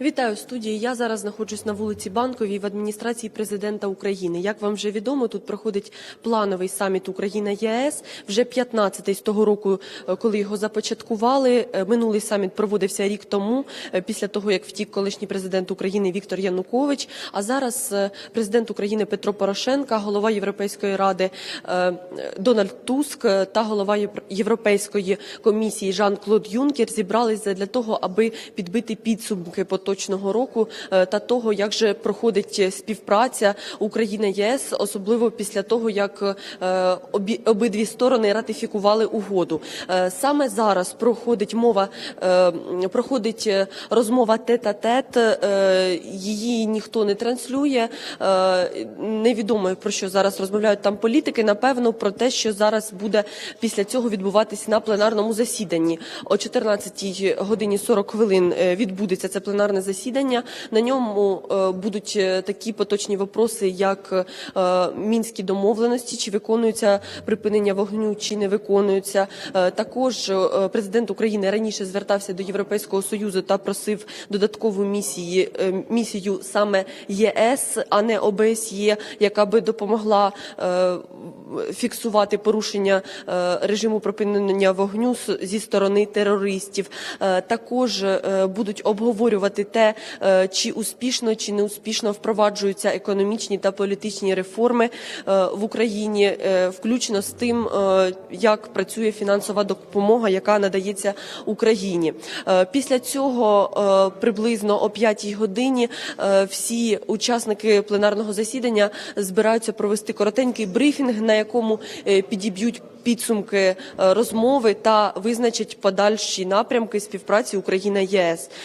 Вітаю студії. Я зараз знаходжусь на вулиці Банковій в адміністрації президента України. Як вам вже відомо, тут проходить плановий саміт Україна ЄС. Вже 15-й з того року, е, коли його започаткували. Е, Минулий саміт проводився рік тому, е, після того як втік колишній президент України Віктор Янукович. А зараз президент України Петро Порошенка, голова Європейської ради Дональд Туск та голова Європейської комісії Жан-Клод Юнкер зібралися для того, аби підбити підсумки поточного року е, та того, як же проходить е, співпраця Україна ЄС, особливо після того, як е, обидві сторони ратифікували угоду. Саме зараз проходить мова, проходить розмова тет-а-тет. е, Її ніхто не транслює. Невідомо про що зараз розмовляють там політики. Напевно, про те, що зараз буде після цього відбуватися на пленарному засіданні. О 14 годині 40 хвилин відбудеться це пленарне засідання. На ньому е, будуть е, такі поточні вопроси, як е, мінські домовленості, чи виконується припинення вогню, чи не виконуються. Також президент України раніше звертався до Європейського союзу та просив додаткову місії місію саме ЄС, а не ОБСЄ, яка би допомогла фіксувати порушення режиму припинення вогню зі сторони терористів. Також будуть обговорювати те, е, чи успішно чи не успішно впроваджуються економічні та політичні реформи е, в Україні, е, включно з тим, як працює фінансова допомога, яка надається Україні. Після цього приблизно о 5 годині всі учасники пленарного засідання збираються провести коротенький брифінг, на якому підіб'ють підсумки розмови та визначать подальші напрямки співпраці Україна ЄС.